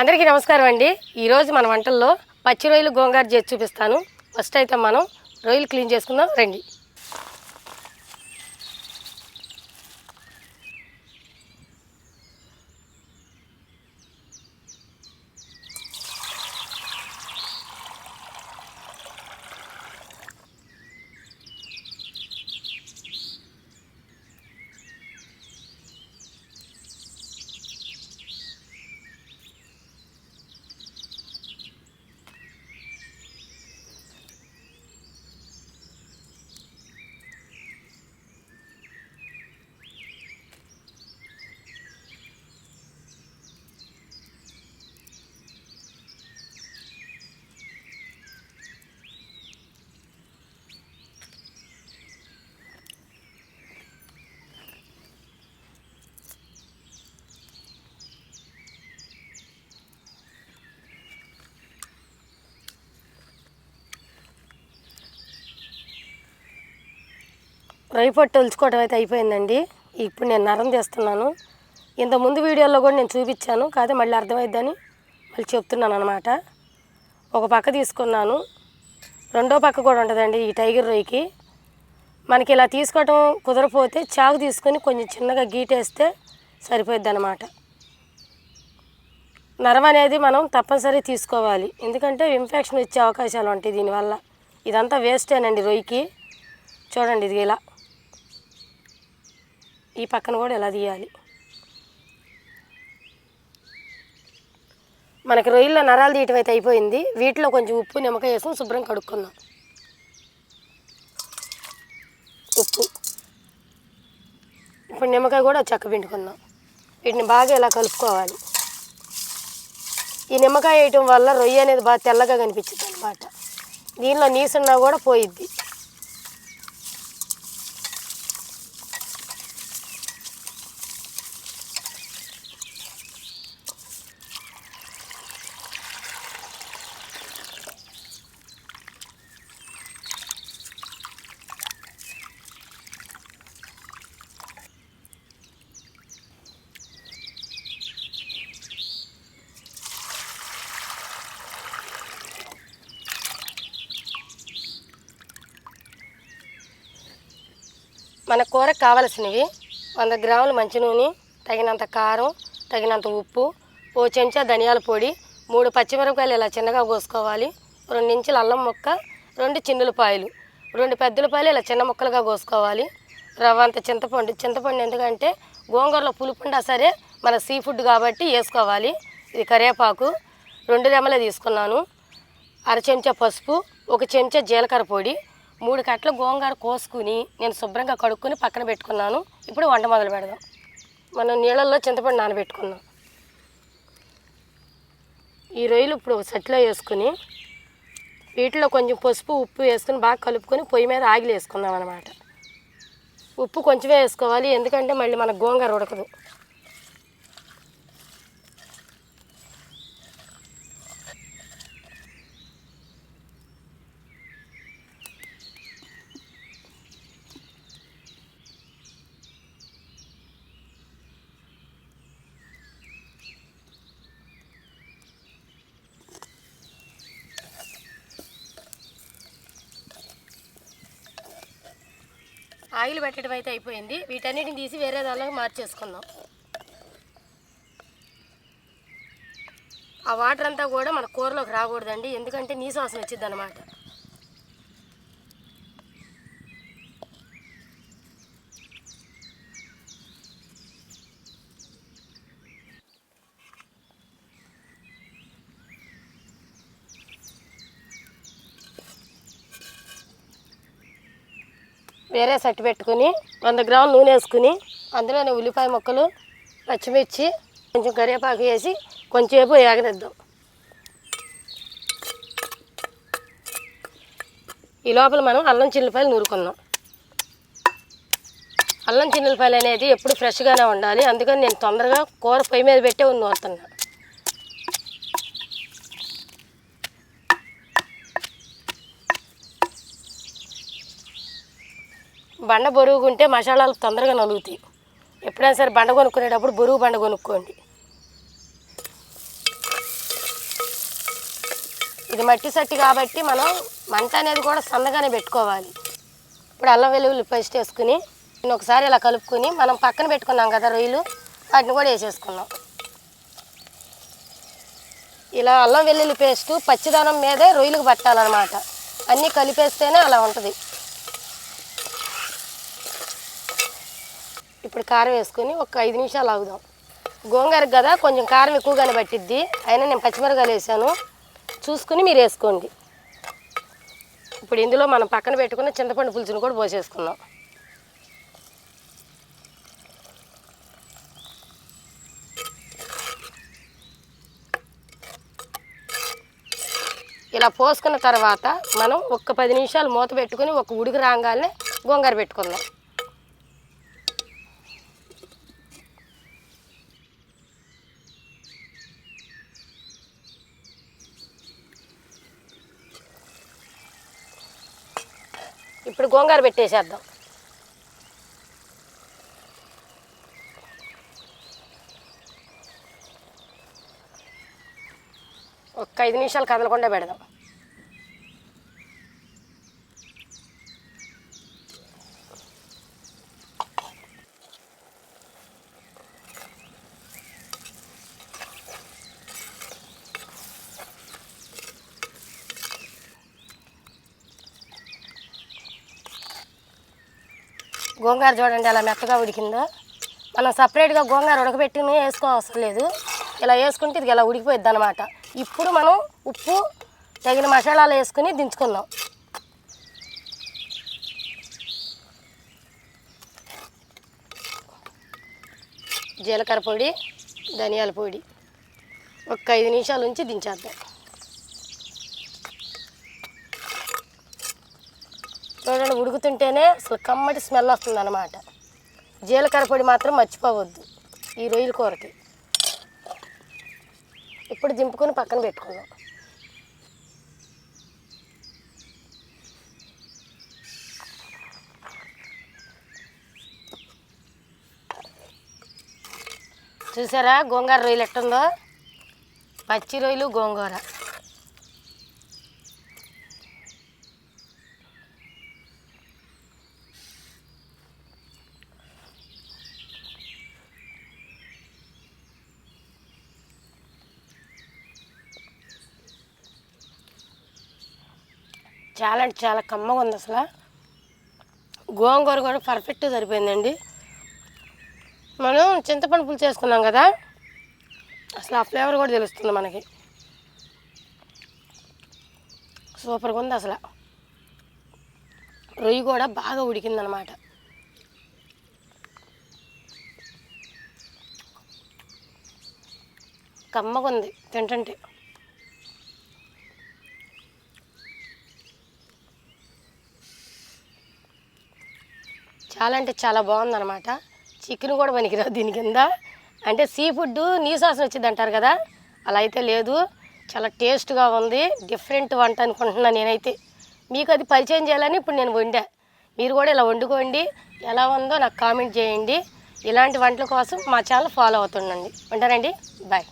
అందరికీ నమస్కారం అండి. ఈరోజు మన వంటల్లో పచ్చి రొయ్యలు గోంగారు చేసి చూపిస్తాను. ఫస్ట్ అయితే మనం రొయ్యలు క్లీన్ చేసుకుందాం రండి. రొయ్య పొట్టు ఒలుచుకోవడం అయితే అయిపోయిందండి. ఇప్పుడు నేను నరం తీస్తున్నాను. ఇంత ముందు వీడియోలో కూడా నేను చూపించాను. కాదే మళ్ళీ అర్థమైద్దని మళ్ళీ చెప్తున్నాను అనమాట ఒక పక్క తీసుకున్నాను. రెండో పక్క కూడా ఉంటుందండి ఈ టైగర్ రొయ్యకి మనకి ఇలా తీసుకోవటం కుదరపోతే చాకు తీసుకొని కొంచెం చిన్నగా గీటేస్తే సరిపోద్ది అనమాట నరం అనేది మనం తప్పనిసరి తీసుకోవాలి. ఎందుకంటే ఇన్ఫెక్షన్ వచ్చే అవకాశాలు ఉంటాయి దీనివల్ల. ఇదంతా వేస్టేనండి రొయ్యకి చూడండి ఇది ఇలా. ఈ పక్కన కూడా ఇలా తీయాలి? మనకి రొయ్యల్లో నరాలు తీయటం అయితే అయిపోయింది. వీటిలో కొంచెం ఉప్పు నిమ్మకాయ వేసుకుని శుభ్రం కడుక్కున్నాం ఉప్పు. ఇప్పుడు నిమ్మకాయ కూడా చెక్క పిండుకుందాం. వీటిని బాగా ఇలా కలుపుకోవాలి. ఈ నిమ్మకాయ వేయటం వల్ల రొయ్య అనేది బాగా తెల్లగా కనిపించింది అనమాట దీనిలో నీసున్నా కూడా పోయిద్ది. మన కూర కావలసినవి. వంద గ్రాములు మంచి నూనె తగినంత కారం తగినంత ఉప్పు ఓ చెంచా ధనియాల పొడి మూడు పచ్చిమిరపకాయలు ఇలా చిన్నగా కోసుకోవాలి. రెండు ఇంచుల అల్లం ముక్క రెండు చిన్నులపాయలు. రెండు పెద్దలపాయలు ఇలా చిన్న ముక్కలుగా కోసుకోవాలి. రవ్వ అంత చింతపండు చింతపండు ఎందుకంటే గోంగూరలో పులుపుండా సరే మన సీ ఫుడ్ కాబట్టి వేసుకోవాలి. ఇది కరివేపాకు రెండు రెమ్మలే తీసుకున్నాను. అర చెంచా పసుపు ఒక చెంచా జీలకర్ర పొడి మూడు కట్టలు గోంగూర కోసుకుని నేను శుభ్రంగా కడుక్కొని పక్కన పెట్టుకున్నాను. ఇప్పుడు వంట మొదలు పెడదాం. మనం నీళ్ళల్లో చింతపండు నానబెట్టుకున్నాం. ఈ రొయ్యలు ఇప్పుడు సెట్లో సట్లో వేసుకుని వీటిలో కొంచెం పసుపు ఉప్పు వేసుకుని బాగా కలుపుకొని పొయ్యి మీద ఆగిలి వేసుకున్నాం అనమాట ఉప్పు కొంచెమే వేసుకోవాలి ఎందుకంటే మళ్ళీ మన గోంగూర ఉడకదు. ఆయిల్ పెట్టడం అయితే అయిపోయింది. వీటన్నిటిని తీసి వేరే దానిలోకి మార్చేసుకుందాం. ఆ వాటర్ అంతా కూడా మన కూరలోకి రాకూడదండి. ఎందుకంటే నీ వాసన వచ్చింది అనమాట వేరే సట్టి పెట్టుకుని వంద గ్రాములు నూనె వేసుకుని అందులోనే ఉల్లిపాయ ముక్కలు పచ్చిమిర్చి కొంచెం కరివేపాకు వేసి కొంచెంసేపు ఎగనిద్దాం ఈ లోపల మనం అల్లం చిల్లిపాయలు నూరుకున్నాం. అల్లం చిల్లిపాయలు అనేది ఎప్పుడు ఫ్రెష్గానే ఉండాలి. అందుకని నేను తొందరగా కూర పొయ్యి మీద పెట్టే నూరుతున్నాను బండ బరువుకుంటే మసాలాలు తొందరగా నలుగుతాయి. ఎప్పుడైనా సరే బండ కొనుక్కునేటప్పుడు బరువు బండ కొనుక్కోండి. ఇది మట్టి సట్టి కాబట్టి మనం మంట అనేది కూడా సన్నగానే పెట్టుకోవాలి. ఇప్పుడు అల్లం వెల్లుల్లి పేస్ట్ వేసుకుని నేను ఒకసారి ఇలా కలుపుకొని మనం పక్కన పెట్టుకున్నాం కదా రొయ్యలు వాటిని కూడా వేసేసుకున్నాం ఇలా అల్లం వెల్లుల్లి పేస్ట్ పచ్చిదనం మీదే రొయ్యలకు పట్టాలన్నమాట. అన్నీ కలిపేస్తేనే అలా ఉంటుంది. ఇప్పుడు కారం వేసుకొని ఒక ఐదు నిమిషాలు ఆగుదాం. గోంగూరకు కదా కొంచెం కారం ఎక్కువగానే పట్టిద్ది. అయినా నేను పచ్చిమిరకాయలు వేసాను. చూసుకుని మీరు వేసుకోండి. ఇప్పుడు ఇందులో మనం పక్కన పెట్టుకున్న చింతపండు పులుసును కూడా పోసేసుకుందాం. ఇలా పోసుకున్న తర్వాత మనం ఒక్క పది నిమిషాలు మూత పెట్టుకుని ఒక ఉడికి రాగానే గోంగూర పెట్టుకుందాం. ఇప్పుడు గోంగూర పెట్టేసేద్దాం. ఒక్క ఐదు నిమిషాలు కదలకుండా పెడదాం. గోంగారు చూడండి అలా మెత్తగా ఉడికిందో. మనం సపరేట్గా గోంగార ఉడకబెట్టి వేసుకోవసరం లేదు. ఇలా వేసుకుంటే ఇది ఇలా ఉడికిపోయిద్ది అనమాట ఇప్పుడు మనం ఉప్పు తగిన మసాలాలు వేసుకుని దించుకుందాం. జీలకర్ర పొడి ధనియాల పొడి ఒక ఐదు నిమిషాల నుంచి దించేద్దాం. చూడండి ఉడుకుతుంటేనే అసలు కమ్మటి స్మెల్ వస్తుంది అనమాట జీలకర్ర పొడి మాత్రం మర్చిపోవద్దు. ఈ రొయ్యల కూరకి. ఇప్పుడు దింపుకొని పక్కన పెట్టుకుందాం. చూసారా గోంగూర రొయ్యలు ఎట్టుందో? పచ్చి రొయ్యలు గోంగూర. చాలా అంటే చాలా కమ్మగా ఉంది అసలు. గోంగూర కూడా పర్ఫెక్ట్ సరిపోయిందండి. మనం చింతపండు పులుసు చేసుకున్నాం కదా అసలు ఆ ఫ్లేవర్ కూడా తెలుస్తుంది మనకి. సూపర్గా ఉంది అసలు. రొయ్యి కూడా బాగా ఉడికిందనమాట. కమ్మగా ఉంది తింటుంటే. చాలా అంటే చాలా బాగుందన్నమాట. చికెన్ కూడా పనికిరాదు దీని కింద. అంటే సీ ఫుడ్ నీసాసం వచ్చింది అంటారు కదా అలా అయితే లేదు. చాలా టేస్ట్గా ఉంది. డిఫరెంట్ వంట అనుకుంటున్నాను నేనైతే. మీకు అది పరిచయం చేయాలని ఇప్పుడు నేను వండా. మీరు కూడా ఇలా వండుకోండి. ఎలా ఉందో నాకు కామెంట్ చేయండి. ఇలాంటి వంటల కోసం మా ఛానల్ ఫాలో అవుతుండండి. ఉంటారండి? బాయ్.